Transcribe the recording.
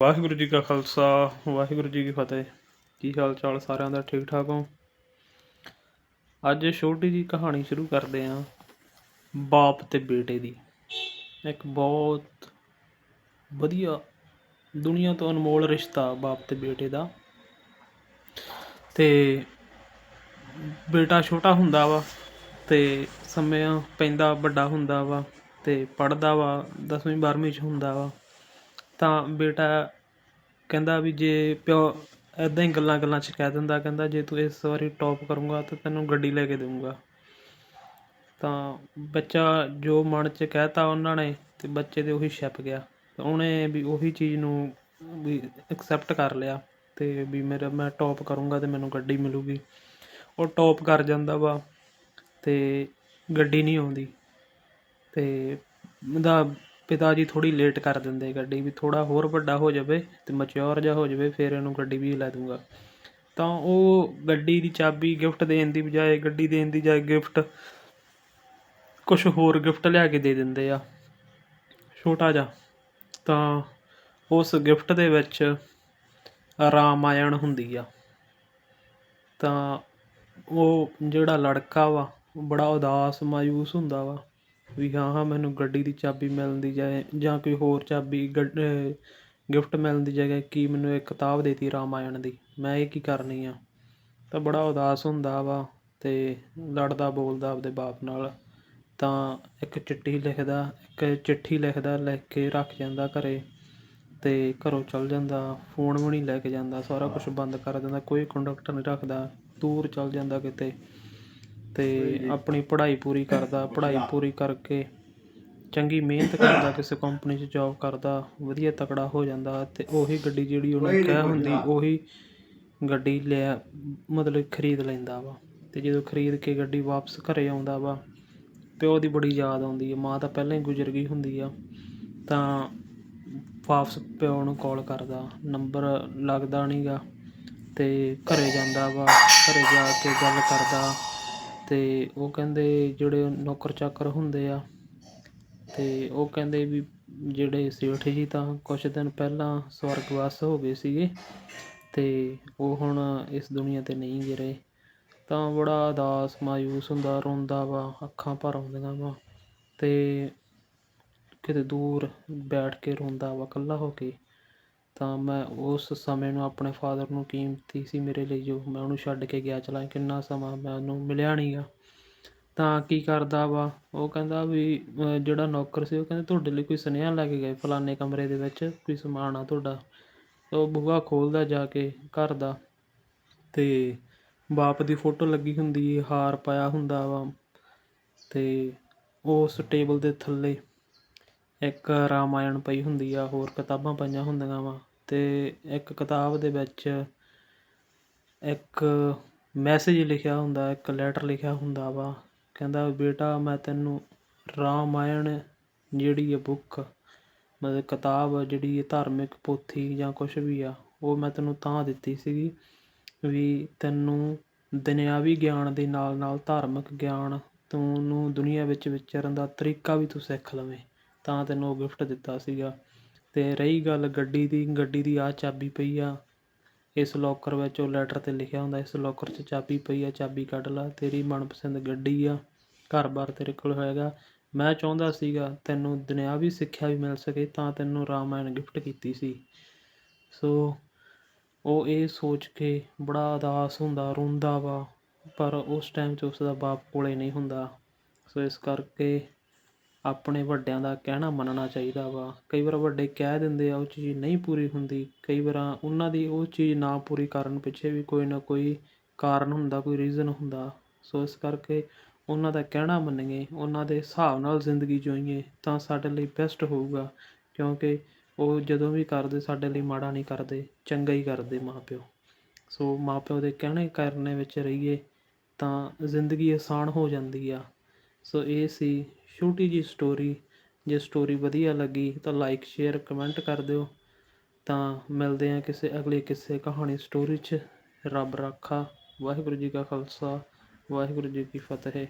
ਵਾਹਿਗੁਰੂ ਜੀ ਕਾ ਖਾਲਸਾ, ਵਾਹਿਗੁਰੂ ਜੀ ਕੀ ਫਤਿਹ। ਕੀ ਹਾਲ ਚਾਲ ਸਾਰਿਆਂ ਦਾ? ਠੀਕ ਠਾਕ ਹੋ? ਅੱਜ ਛੋਟੀ ਜੀ ਕਹਾਣੀ ਸ਼ੁਰੂ ਕਰਦੇ ਹਾਂ, ਬਾਪ ਤੇ ਬੇਟੇ ਦੀ। ਇੱਕ ਬਹੁਤ ਵਧੀਆ ਦੁਨੀਆ ਤੋਂ ਅਨਮੋਲ ਰਿਸ਼ਤਾ ਬਾਪ ਤੇ ਬੇਟੇ ਦਾ। ਤੇ ਬੇਟਾ ਛੋਟਾ ਹੁੰਦਾ ਵਾ ਤੇ ਸਮੇਂ ਪੈਂਦਾ, ਵੱਡਾ ਹੁੰਦਾ ਵਾ ਤੇ ਪੜਦਾ ਵਾ 10ਵੀਂ 12ਵੀਂ ਚ ਹੁੰਦਾ ਵਾ। ਤਾਂ ਬੇਟਾ ਕਹਿੰਦਾ ਵੀ ਜੇ ਪਿਓ ਇੱਦਾਂ ਹੀ ਗੱਲਾਂ ਗੱਲਾਂ 'ਚ ਕਹਿ ਦਿੰਦਾ, ਕਹਿੰਦਾ ਜੇ ਤੂੰ ਇਸ ਵਾਰੀ ਟੋਪ ਕਰੂੰਗਾ ਤਾਂ ਤੈਨੂੰ ਗੱਡੀ ਲੈ ਕੇ ਦੇਵਾਂਗਾ ਤਾਂ ਬੱਚਾ ਜੋ ਮਨ 'ਚ ਕਹਿ ਤਾ ਉਹਨਾਂ ਨੇ ਅਤੇ ਬੱਚੇ ਦੇ ਉਹੀ ਛਪ ਗਿਆ। ਉਹਨੇ ਵੀ ਉਹੀ ਚੀਜ਼ ਨੂੰ ਵੀ ਐਕਸੈਪਟ ਕਰ ਲਿਆ ਅਤੇ ਵੀ ਮੇਰਾ ਮੈਂ ਟੋਪ ਕਰੂੰਗਾ ਅਤੇ ਮੈਨੂੰ ਗੱਡੀ ਮਿਲੂਗੀ। ਉਹ ਟੋਪ ਕਰ ਜਾਂਦਾ ਵਾ ਅਤੇ ਗੱਡੀ ਨਹੀਂ ਆਉਂਦੀ। ਅਤੇ ਉਹਦਾ ਪਿਤਾ ਜੀ ਥੋੜ੍ਹੀ ਲੇਟ ਕਰ ਦਿੰਦੇ ਗੱਡੀ ਵੀ, ਥੋੜ੍ਹਾ ਹੋਰ ਵੱਡਾ ਹੋ ਜਾਵੇ ਅਤੇ ਮਚਿਓਰ ਜਿਹਾ ਹੋ ਜਾਵੇ, ਫਿਰ ਇਹਨੂੰ ਗੱਡੀ ਵੀ ਲੈ ਦੂੰਗਾ ਤਾਂ ਉਹ ਗੱਡੀ ਦੀ ਚਾਬੀ ਗਿਫਟ ਦੇਣ ਦੀ ਬਜਾਏ, ਗੱਡੀ ਦੇਣ ਦੀ ਬਜਾਏ ਗਿਫਟ ਕੁਛ ਹੋਰ ਗਿਫਟ ਲਿਆ ਕੇ ਦੇ ਦਿੰਦੇ ਆ। ਛੋਟਾ ਜਿਹਾ। ਤਾਂ ਉਸ ਗਿਫਟ ਦੇ ਵਿੱਚ ਰਾਮਾਇਣ ਹੁੰਦੀ ਆ। ਤਾਂ ਉਹ ਜਿਹੜਾ ਲੜਕਾ ਵਾ ਉਹ ਬੜਾ ਉਦਾਸ, ਮਾਯੂਸ ਹੁੰਦਾ ਵਾ। ਵੀ ਹਾਂ ਹਾਂ, ਮੈਨੂੰ ਗੱਡੀ ਦੀ ਚਾਬੀ ਮਿਲਣ ਦੀ ਜਾਏ ਜਾਂ ਕੋਈ ਹੋਰ ਚਾਬੀ, ਗੱਡ ਗਿਫਟ ਮਿਲਣ ਦੀ ਜਗ੍ਹਾ ਕੀ ਮੈਨੂੰ ਇਹ ਕਿਤਾਬ ਦੇਤੀ ਰਾਮਾਇਣ ਦੀ। ਮੈਂ ਇਹ ਕੀ ਕਰਨੀ ਆ? ਤਾਂ ਬੜਾ ਉਦਾਸ ਹੁੰਦਾ ਵਾ ਅਤੇ ਲੜਦਾ ਬੋਲਦਾ ਆਪਦੇ ਬਾਪ ਨਾਲ। ਤਾਂ ਇੱਕ ਚਿੱਠੀ ਲਿਖਦਾ, ਇੱਕ ਚਿੱਠੀ ਲਿਖਦਾ, ਲਿਖ ਕੇ ਰੱਖ ਜਾਂਦਾ ਘਰੇ ਅਤੇ ਘਰੋਂ ਚਲ ਜਾਂਦਾ। ਫੋਨ ਵੀ ਨਹੀਂ ਲੈ ਕੇ ਜਾਂਦਾ, ਸਾਰਾ ਕੁਛ ਬੰਦ ਕਰ ਦਿੰਦਾ, ਕੋਈ ਕੰਡਕਟਰ ਨਹੀਂ ਰੱਖਦਾ। ਦੂਰ ਚਲ ਜਾਂਦਾ ਕਿਤੇ। ਤੇ ਆਪਣੀ ਪੜ੍ਹਾਈ ਪੂਰੀ ਕਰਦਾ ਪੜ੍ਹਾਈ ਪੂਰੀ ਕਰਕੇ ਚੰਗੀ ਮਿਹਨਤ ਕਰਦਾ ਕਿਸੇ ਕੰਪਨੀ 'ਚ ਜੌਬ ਕਰਦਾ ਵਧੀਆ ਤਕੜਾ ਹੋ ਜਾਂਦਾ ਤੇ ਉਹੀ ਗੱਡੀ ਜਿਹੜੀ ਉਹਨੇ ਕਹਿ ਹੁੰਦੀ ਉਹੀ ਗੱਡੀ ਲੈ ਮਤਲਬ ਖਰੀਦ ਲੈਂਦਾ ਵਾ ਤੇ ਜਦੋਂ ਖਰੀਦ ਕੇ ਗੱਡੀ ਵਾਪਸ ਘਰੇ ਆਉਂਦਾ ਵਾ ਪਿਓ ਦੀ ਬੜੀ ਯਾਦ ਆਉਂਦੀ ਹੈ ਮਾਂ ਤਾਂ ਪਹਿਲਾਂ ਹੀ ਗੁਜ਼ਰ ਗਈ ਹੁੰਦੀ ਆ ਤਾਂ ਵਾਪਸ ਪਿਓ ਨੂੰ ਕਾਲ ਕਰਦਾ ਨੰਬਰ ਲੱਗਦਾ ਨਹੀਂਗਾ ਤੇ ਘਰੇ ਜਾਂਦਾ ਵਾ ਘਰੇ ਜਾ ਕੇ ਗੱਲ ਕਰਦਾ। ਅਤੇ ਉਹ ਕਹਿੰਦੇ ਜਿਹੜੇ ਨੌਕਰ ਚਾਕਰ ਹੁੰਦੇ ਆ ਅਤੇ ਉਹ ਕਹਿੰਦੇ ਵੀ ਜਿਹੜੇ ਸੇਠ ਜੀ ਤਾਂ ਕੁਛ ਦਿਨ ਪਹਿਲਾਂ ਸਵਰਗਵਾਸ ਹੋ ਗਏ ਸੀਗੇ ਅਤੇ ਉਹ ਹੁਣ ਇਸ ਦੁਨੀਆ ਤੇ ਨਹੀਂ ਗੇ ਰਹੇ ਤਾਂ ਬੜਾ ਉਦਾਸ, ਮਾਯੂਸ ਹੁੰਦਾ, ਰੋਂਦਾ ਵਾ, ਅੱਖਾਂ ਭਰ ਆਉਂਦੀਆਂ ਵਾ ਅਤੇ ਕਿਤੇ ਦੂਰ ਬੈਠ ਕੇ ਰੋਂਦਾ ਵਾ, ਇਕੱਲਾ ਹੋ ਕੇ। ਤਾਂ ਮੈਂ ਉਸ ਸਮੇਂ ਨੂੰ ਆਪਣੇ ਫਾਦਰ ਨੂੰ ਕੀਮਤੀ ਸੀ ਮੇਰੇ ਲਈ ਜੋ ਮੈਂ ਉਹਨੂੰ ਛੱਡ ਕੇ ਗਿਆ। ਚਲਾ, ਕਿੰਨਾ ਸਮਾਂ ਮੈਂ ਉਹਨੂੰ ਮਿਲਿਆ ਨਹੀਂ ਨਹੀਂਗਾ ਤਾਂ ਕੀ ਕਰਦਾ ਵਾ? ਉਹ ਕਹਿੰਦਾ ਵੀ ਜਿਹੜਾ ਨੌਕਰ ਸੀ, ਉਹ ਕਹਿੰਦਾ ਤੁਹਾਡੇ ਲਈ ਕੋਈ ਸੁਨੇਹਾ ਲੈ ਕੇ ਗਏ ਫਲਾਣੇ ਕਮਰੇ ਦੇ ਵਿੱਚ, ਕੋਈ ਸਮਾਨ ਆ ਤੁਹਾਡਾ। ਉਹ ਬੂਹਾ ਖੋਲਦਾ ਜਾ ਕੇ ਘਰ ਦਾ ਅਤੇ ਬਾਪ ਦੀ ਫੋਟੋ ਲੱਗੀ ਹੁੰਦੀ ਹਾਰ ਪਾਇਆ ਹੁੰਦਾ ਵਾ। ਅਤੇ ਉਸ ਟੇਬਲ ਦੇ ਥੱਲੇ ਇੱਕ ਰਾਮਾਇਣ ਪਈ ਹੁੰਦੀ ਆ, ਹੋਰ ਕਿਤਾਬਾਂ ਪਈਆਂ ਹੁੰਦੀਆਂ ਵਾ। ਤੇ ਇੱਕ ਕਿਤਾਬ ਦੇ ਵਿੱਚ ਇੱਕ ਮੈਸੇਜ ਲਿਖਿਆ ਹੁੰਦਾ, ਇੱਕ ਲੈਟਰ ਲਿਖਿਆ ਹੁੰਦਾ ਵਾ। ਕਹਿੰਦਾ, ਬੇਟਾ, ਮੈਂ ਤੈਨੂੰ ਰਾਮਾਇਣ ਜਿਹੜੀ ਹੈ ਬੁੱਕ ਮਤਲਬ ਕਿਤਾਬ ਜਿਹੜੀ ਹੈ ਧਾਰਮਿਕ ਪੋਥੀ ਜਾਂ ਕੁਛ ਵੀ ਆ, ਉਹ ਮੈਂ ਤੈਨੂੰ ਤਾਂ ਦਿੱਤੀ ਸੀਗੀ ਵੀ ਤੈਨੂੰ ਦੁਨਿਆਵੀ ਗਿਆਨ ਦੇ ਨਾਲ ਨਾਲ ਧਾਰਮਿਕ ਗਿਆਨ ਤੈਨੂੰ ਦੁਨੀਆ ਵਿੱਚ ਵਿਚਰਨ ਦਾ ਤਰੀਕਾ ਵੀ ਤੂੰ ਸਿੱਖ ਲਵੇਂ। ਤਾਂ ਤੈਨੂੰ ਉਹ ਗਿਫਟ ਦਿੱਤਾ ਸੀਗਾ। ਅਤੇ ਰਹੀ ਗੱਲ ਗੱਡੀ ਦੀ ਗੱਡੀ ਦੀ ਆਹ ਚਾਬੀ ਪਈ ਆ। ਇਸ ਲੋਕਰ ਵਿੱਚ ਉਹ ਲੈਟਰ ਤੇ ਲਿਖਿਆ ਹੁੰਦਾ, ਇਸ ਲੋਕਰ 'ਚ ਚਾਬੀ ਪਈ ਆ, ਚਾਬੀ ਕੱਢ ਲਾ, ਤੇਰੀ ਮਨਪਸੰਦ ਗੱਡੀ ਆ, ਘਰ-ਬਾਰ ਤੇਰੇ ਕੋਲ ਹੈਗਾ। ਮੈਂ ਚਾਹੁੰਦਾ ਸੀਗਾ ਤੈਨੂੰ ਦੁਨਿਆਵੀ ਸਿੱਖਿਆ ਵੀ ਮਿਲ ਸਕੇ, ਤਾਂ ਤੈਨੂੰ ਰਾਮਾਇਣ ਗਿਫਟ ਕੀਤੀ ਸੀ। ਸੋ ਉਹ ਇਹ ਸੋਚ ਕੇ ਬੜਾ ਉਦਾਸ ਹੁੰਦਾ, ਰੋਂਦਾ ਵਾ, ਪਰ ਉਸ ਟਾਈਮ 'ਚ ਉਸ ਦਾ ਬਾਪ ਕੋਲੇ ਨਹੀਂ ਹੁੰਦਾ। ਸੋ ਇਸ ਕਰਕੇ ਆਪਣੇ ਵੱਡਿਆਂ ਦਾ ਕਹਿਣਾ ਮੰਨਣਾ ਚਾਹੀਦਾ ਵਾ। ਕਈ ਵਾਰ ਵੱਡੇ ਕਹਿ ਦਿੰਦੇ ਆ, ਉਹ ਚੀਜ਼ ਨਹੀਂ ਪੂਰੀ ਹੁੰਦੀ। ਕਈ ਵਾਰ ਉਹਨਾਂ ਦੀ ਉਹ ਚੀਜ਼ ਨਾ ਪੂਰੀ ਕਰਨ ਪਿੱਛੇ ਵੀ ਕੋਈ ਨਾ ਕੋਈ ਕਾਰਨ ਹੁੰਦਾ, ਕੋਈ ਰੀਜ਼ਨ ਹੁੰਦਾ। ਸੋ ਇਸ ਕਰਕੇ ਉਹਨਾਂ ਦਾ ਕਹਿਣਾ ਮੰਨੀਏ, ਉਹਨਾਂ ਦੇ ਹਿਸਾਬ ਨਾਲ ਜ਼ਿੰਦਗੀ ਜਿਉਈਏ ਤਾਂ ਸਾਡੇ ਲਈ ਬੈਸਟ ਹੋਊਗਾ। ਕਿਉਂਕਿ ਉਹ ਜਦੋਂ ਵੀ ਕਰਦੇ, ਸਾਡੇ ਲਈ ਮਾੜਾ ਨਹੀਂ ਕਰਦੇ, ਚੰਗਾ ਹੀ ਕਰਦੇ ਮਾਂ ਪਿਓ ਸੋ ਮਾਂ ਪਿਓ ਦੇ ਕਹਿਣੇ ਕਰਨੇ ਵਿੱਚ ਰਹੀਏ ਤਾਂ ਜ਼ਿੰਦਗੀ ਆਸਾਨ ਹੋ ਜਾਂਦੀ ਆ। ਸੋ ਇਹ ਸੀ ਛੋਟੀ ਜਿਹੀ ਸਟੋਰੀ ਜੇ ਸਟੋਰੀ ਵਧੀਆ ਲੱਗੀ ਤਾਂ ਲਾਈਕ ਸ਼ੇਅਰ ਕਮੈਂਟ ਕਰ ਦਿਓ। ਤਾਂ ਮਿਲਦੇ ਹਾਂ ਕਿਸੇ ਅਗਲੇ ਕਿਸੇ ਕਹਾਣੀ ਸਟੋਰੀ 'ਚ। ਰੱਬ ਰਾਖਾ, ਵਾਹਿਗੁਰੂ ਜੀ ਕਾ ਖਾਲਸਾ, ਵਾਹਿਗੁਰੂ ਜੀ ਕੀ ਫਤਿਹ।